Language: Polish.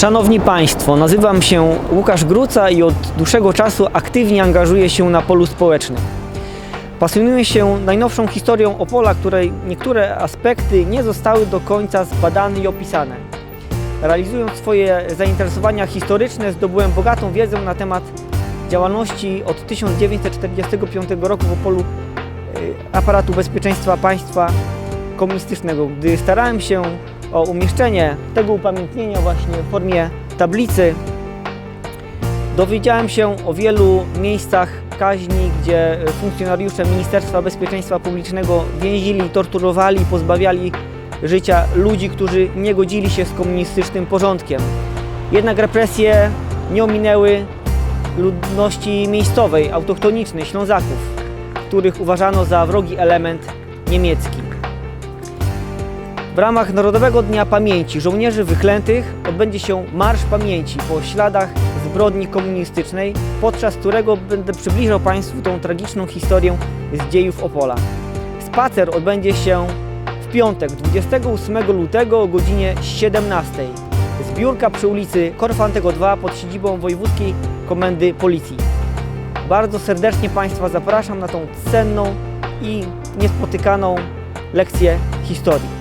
Szanowni Państwo, nazywam się Łukasz Gruca i od dłuższego czasu aktywnie angażuję się na polu społecznym. Pasjonuję się najnowszą historią Opola, której niektóre aspekty nie zostały do końca zbadane i opisane. Realizując swoje zainteresowania historyczne, zdobyłem bogatą wiedzę na temat działalności od 1945 roku w Opolu y, aparatu bezpieczeństwa państwa komunistycznego, gdy starałem się o umieszczenie tego upamiętnienia właśnie w formie tablicy. Dowiedziałem się o wielu miejscach kaźni, gdzie funkcjonariusze Ministerstwa Bezpieczeństwa Publicznego więzili, torturowali, pozbawiali życia ludzi, którzy nie godzili się z komunistycznym porządkiem. Jednak represje nie ominęły ludności miejscowej, autochtonicznej, Ślązaków, których uważano za wrogi element niemiecki. W ramach Narodowego Dnia Pamięci Żołnierzy Wyklętych odbędzie się Marsz Pamięci po śladach zbrodni komunistycznej, podczas którego będę przybliżał Państwu tą tragiczną historię z dziejów Opola. Spacer odbędzie się w piątek, 28 lutego o godzinie 17. Zbiórka przy ulicy Korfantego 2 pod siedzibą Wojewódzkiej Komendy Policji. Bardzo serdecznie Państwa zapraszam na tą cenną i niespotykaną lekcję historii.